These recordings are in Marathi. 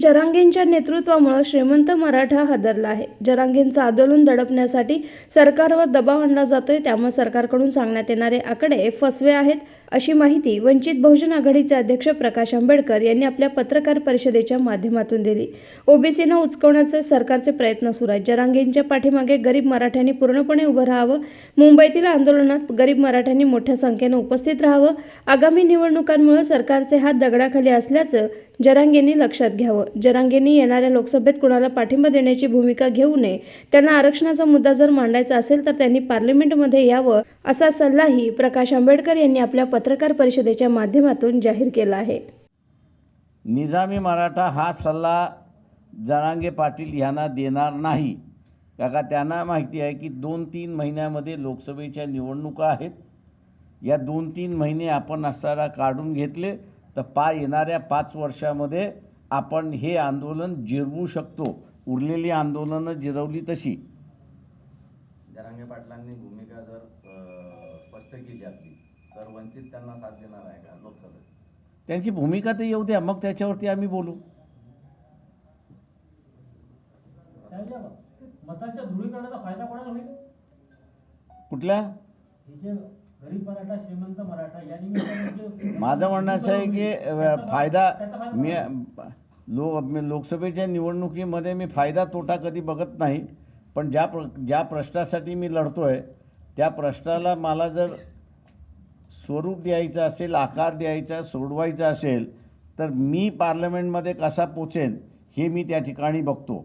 जरांगेंच्या नेतृत्वामुळे श्रीमंत मराठा हादरला आहे. जरांगींचं आंदोलन दडपण्यासाठी सरकारवर दबाव आणला जातोय त्यामुळे सरकारकडून सांगण्यात येणारे आकडे फसवे आहेत अशी माहिती वंचित बहुजन आघाडीचे अध्यक्ष प्रकाश आंबेडकर यांनी आपल्या पत्रकार परिषदेच्या माध्यमातून दिली. ओबीसीनं उचकवण्याचे सरकारचे प्रयत्न सुरू आहेत. जरांगेंच्या पाठीमागे गरीब मराठ्यांनी पूर्णपणे उभं राहावं मुंबईतील आंदोलनात गरीब मराठ्यांनी मोठ्या संख्येनं उपस्थित राहावं आगामी निवडणुकांमुळे सरकारचे हात दगडाखाली असल्याचं जरांगेंनी लक्षात घ्यावं. जरांगेंनी येणाऱ्या लोकसभेत कुणाला पाठिंबा देण्याची भूमिका घेऊ नये त्यांना आरक्षणाचा मुद्दा जर मांडायचा असेल तर त्यांनी पार्लमेंटमध्ये यावं असा सल्लाही प्रकाश आंबेडकर यांनी आपल्या पत्रकार परिषदेच्या माध्यमातून जाहीर केला आहे. निजामी मराठा हा सल्ला जरांगे पाटील यांना देणार नाही. काका त्यांना माहिती आहे की दोन तीन महिन्यामध्ये लोकसभेच्या निवडणुका आहेत. या दोन तीन महिने आपण असताना काढून घेतले तर पा येणाऱ्या पाच वर्षामध्ये आपण हे आंदोलन जिरवू शकतो. उरलेली आंदोलनं जिरवली तशी. जरांगे पाटलांनी भूमिका जर स्पष्ट केली आपली तर वंचित त्यांना साथ देणार आहे का लोकसभेत? त्यांची भूमिका तर येऊ द्या मग त्याच्यावरती आम्ही बोलू. मतांच्या ध्रुवीकरणाचा फायदा कोणाला होईल? कुठल्या जे गरीब मराठा श्रीमंत मराठा या निमित्ताने जे माझं म्हणणं असं आहे की फायदा मी फायदा लो लोकसभेच्या निवडणुकीमध्ये मी फायदा तोटा कधी बघत नाही पण ज्या प्र ज्या प्रश्नासाठी मी लढतो आहे त्या प्रश्नाला मला जर स्वरूप द्यायचं असेल आकार द्यायचा सोडवायचा असेल तर मी पार्लमेंटमध्ये कसा पोचेन हे मी त्या ठिकाणी बघतो.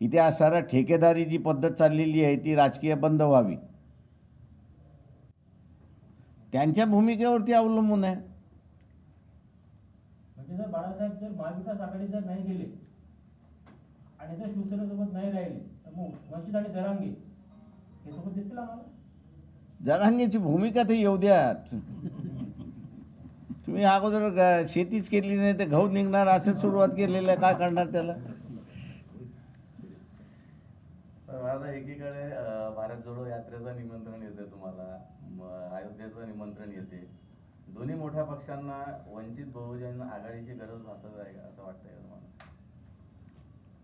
इथे आज सारा ठेकेदारी जी पद्धत चाललेली आहे ती राजकीय बंद व्हावी. त्यांच्या भूमिकेवरती अवलंबून आहे. जर बाळासाहेब जर महाविकास आघाडी जर नाही गेले आणि जर शिवसेनेसोबत नाही राहिले तर मग वंचित आणि जरांगे हे सोबत दिसतील आम्हाला? जरांगेची भूमिका तर येऊ द्या. तुम्ही अगोदर ग- शेतीच केली नाही तर गहू निघणार असं सुरुवात केलेलं आहे. काय करणार त्याला? आता एकीकडे अ, भारत जोडो यात्रेचं निमंत्रण येते तुम्हाला. म, अयोध्येचं निमंत्रण येते. दोन्ही मोठ्या पक्षांना वंचित बहुजन आघाडीची गरज भासत आहे असं वाटतंय तुम्हाला?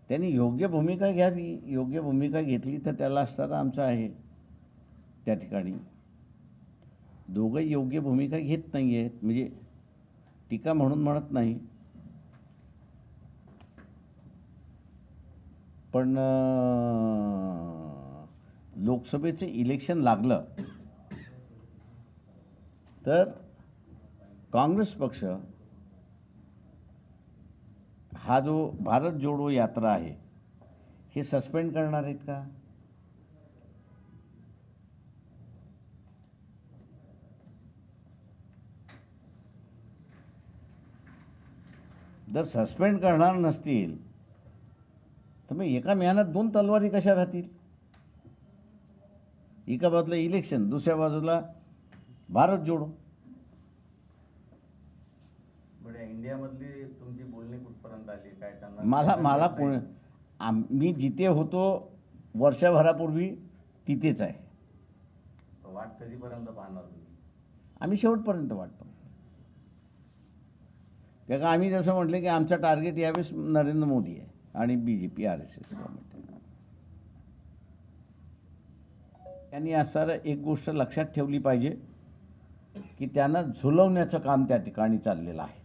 त्यांनी योग्य भूमिका घ्यावी योग्य भूमिका घेतली तर त्याला असताना आमचं आहे त्या ठिकाणी. दोघं योग्य भूमिका घेत नाही आहेत म्हणजे टीका म्हणून म्हणत नाही. पण लोकसभेचं इलेक्शन लागलं तर काँग्रेस पक्ष हा जो भारत जोडो यात्रा आहे हे सस्पेंड करणार आहेत का? जर सस्पेंड करणार नसतील तर मग एका मेहनत दोन तलवारी कशा राहतील? एका बाजूला इलेक्शन दुसऱ्या बाजूला भारत जोडो बरं या इंडियामधली तुमची बोलणी कुठपर्यंत आली? काय त्यांना मला मला कोण आम मी जिथे होतो वर्षभरापूर्वी तिथेच आहे. वाट कधीपर्यंत पाहणार तुम्ही? आम्ही शेवटपर्यंत वाटतो कारण आम्ही जसं म्हटलं की आमचा टार्गेट यावेळेस नरेंद्र मोदी आहे आणि B J P R S S government आहे. त्यांनी असताना एक गोष्ट लक्षात ठेवली पाहिजे की त्यांना झुलवण्याचं काम त्या ठिकाणी चाललेलं आहे.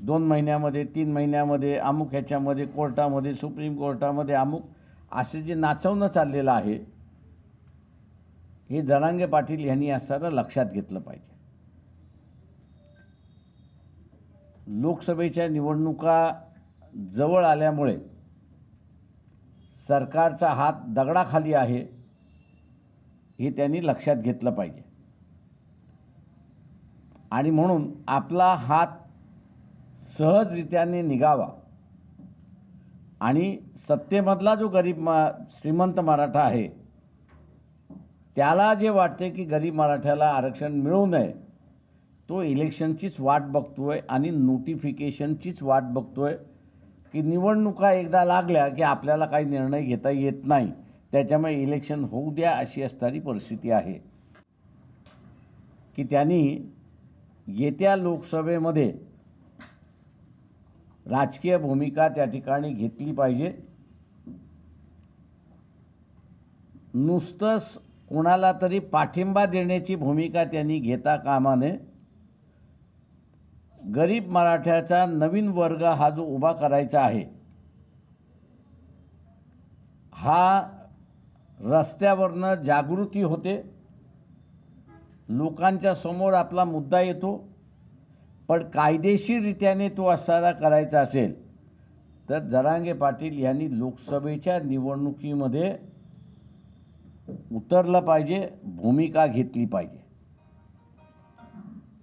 दोन महिन्यामध्ये तीन महिन्यामध्ये अमुक ह्याच्यामध्ये कोर्टामध्ये सुप्रीम कोर्टामध्ये अमुक असे जे नाचवणं चाललेलं आहे हे जरांगे पाटील यांनी असताना लक्षात घेतलं पाहिजे. लोकसभेच्या निवडणुका जवळ आल्यामुळे सरकारचा हात दगडाखाली आहे हे त्यांनी लक्षात घेतलं पाहिजे. आणि म्हणून आपला हात सहजरित्याने निघावा. आणि सत्तेमधला जो गरीब मा श्रीमंत मराठा आहे त्याला जे वाटते की गरीब मराठ्याला आरक्षण मिळू नये तो इलेक्शनचीच वाट बघतो आहे आणि नोटिफिकेशनचीच वाट बघतो आहे की निवडणुका एकदा लागल्या की आपल्याला काही निर्णय घेता येत नाही. त्याच्यामुळे इलेक्शन होऊ द्या अशी असणारी परिस्थिती आहे. की त्यांनी येत्या लोकसभेमध्ये राजकीय भूमिका त्या ठिकाणी घेतली पाहिजे. नुसतंच कोणाला तरी पाठिंबा देण्याची भूमिका त्यांनी घेता कामाने. गरीब मराठ्याचा नवीन वर्ग हा जो उभा करायचा आहे हा रस्त्यावरनं जागृती होते. लोकांच्या समोर आपला मुद्दा येतो. पण कायदेशीररित्याने तो असादा करायचा असेल तर जरांगे पाटील यांनी लोकसभेच्या निवडणुकीमध्ये उतरलं पाहिजे भूमिका घेतली पाहिजे.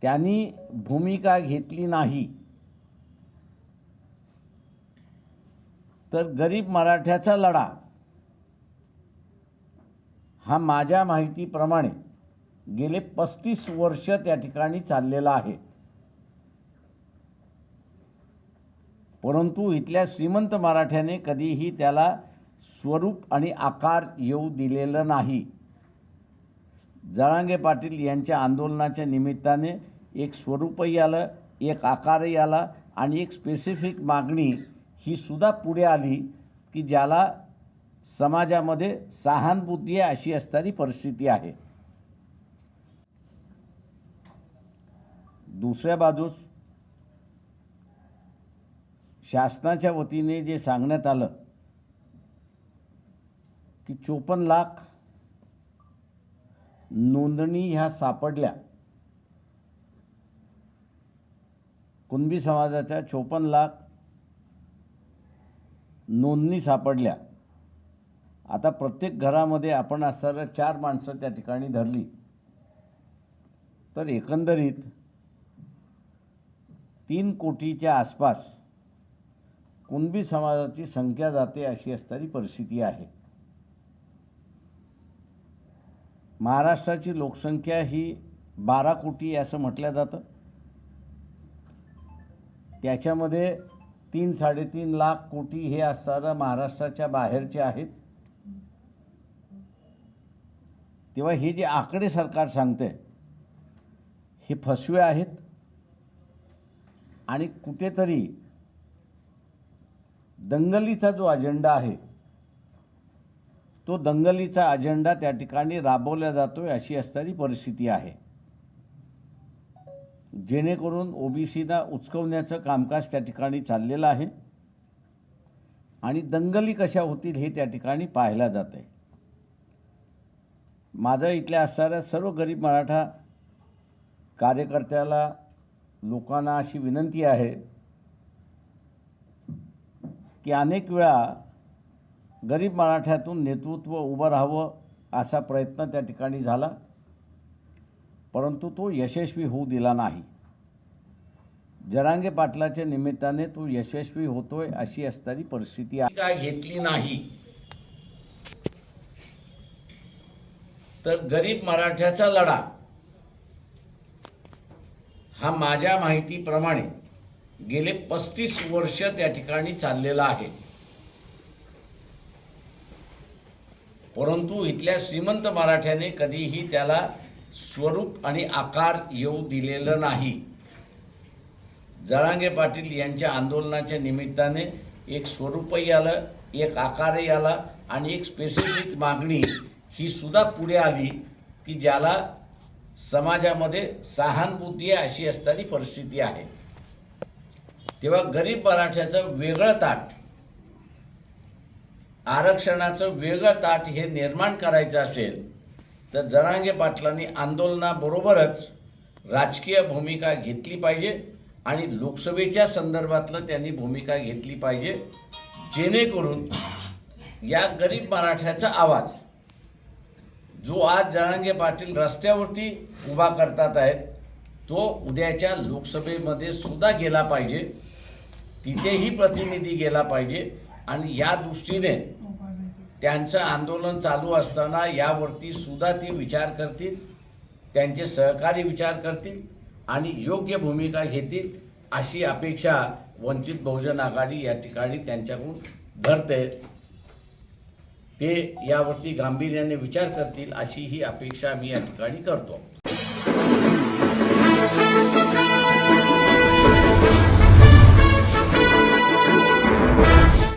त्यांनी भूमिका घेतली नाही. तर गरीब मराठ्याचा लढा. हा माझ्या माहितीप्रमाणे गेले पस्तीस वर्ष त्या ठिकाणी चाललेला आहे. परंतु इथल्या श्रीमंत मराठ्याने कधीही त्याला स्वरूप आणि आकार येऊ दिलेलं नाही. जळांगे पाटील यांच्या आंदोलनाच्या निमित्ताने एक स्वरूपही आलं एक आकारही आला आणि एक स्पेसिफिक मागणी ही सुद्धा पुढे आली की ज्याला समाजामध्ये सहानुभूती आहे अशी असणारी परिस्थिती आहे. दुसऱ्या बाजूस शासनाच्या वतीने जे सांगण्यात आलं की चोपन्न लाख नोंदणी ह्या सापडल्या. कुणबी समाजाच्या चोपन्न लाख नोंदणी सापडल्या. आता प्रत्येक घरामध्ये आपण असणाऱ्या चार माणसं त्या ठिकाणी धरली. तर एकंदरीत तीन कोटीच्या आसपास कुणबी समाजाची संख्या जाते अशी असणारी परिस्थिती आहे. महाराष्ट्राची लोकसंख्या ही बारा कोटी असं म्हटलं जातं. त्याच्यामध्ये तीन साडेतीन लाख कोटी हे असणारं महाराष्ट्राच्या बाहेरचे आहेत. तेव्हा हे जे आकडे सरकार सांगते हे फसवे आहेत. आणि कुठेतरी दंगलीचा जो अजेंडा आहे तो दंगलीचा अजेंडा त्या ठिकाणी राबवला जातोय अशी असणारी परिस्थिती आहे. जेणेकरून ओबीसीना उचकवण्याचं कामकाज त्या ठिकाणी चाललेलं आहे आणि दंगली कशा होतील हे त्या ठिकाणी पाहायला जात आहे. माझं इथल्या असणाऱ्या सर्व गरीब मराठा कार्यकर्त्याला लोकांना अशी विनंती आहे की अनेक वेळा गरीब मराठ्यातून नेतृत्व उभं राहावं असा प्रयत्न त्या ठिकाणी झाला. परंतु तो यशस्वी होऊ दिला नाही. जरांगे पाटलाच्या निमित्ताने तो यशस्वी होतोय अशी असणारी परिस्थिती आहे. काय घेतली नाही. तर गरीब मराठ्याचा लढा हा माझ्या माहितीप्रमाणे गेले पस्तीस वर्ष त्या ठिकाणी चाललेला आहे. परंतु इथल्या श्रीमंत मराठ्याने कधीही त्याला स्वरूप आणि आकार येऊ दिलेलं नाही. जरांगे पाटील यांच्या आंदोलनाच्या निमित्ताने एक स्वरूपही आलं एक आकारही आला आणि एक स्पेसिफिक मागणी ही सुद्धा पुढे आली की ज्याला समाजामध्ये सहानुभूती आहे अशी असणारी परिस्थिती आहे. तेव्हा गरीब मराठ्याचं वेगळं ताट. आरक्षणाचं वेगळं ताट हे निर्माण करायचं असेल तर जरांगे पाटलांनी आंदोलनाबरोबरच राजकीय भूमिका घेतली पाहिजे आणि लोकसभेच्या संदर्भातलं त्यांनी भूमिका घेतली पाहिजे जेणेकरून या गरीब मराठ्याचा आवाज जो आज जरांगे पाटील रस्त्यावरती उभा करतात आहेत तो उद्याच्या लोकसभेमध्ये सुद्धा गेला पाहिजे. तिथेही प्रतिनिधी गेला पाहिजे आणि या दृष्टीने त्यांचं आंदोलन चालू असताना यावरती सुद्धा ते विचार करतील त्यांचे सहकारी विचार करतील आणि योग्य भूमिका घेतील अशी अपेक्षा वंचित बहुजन आघाडी या ठिकाणी त्यांच्याकडून धरते ते यावरती गांभीर्याने विचार करतील अशी ही अपेक्षा मी या ठिकाणी करतो.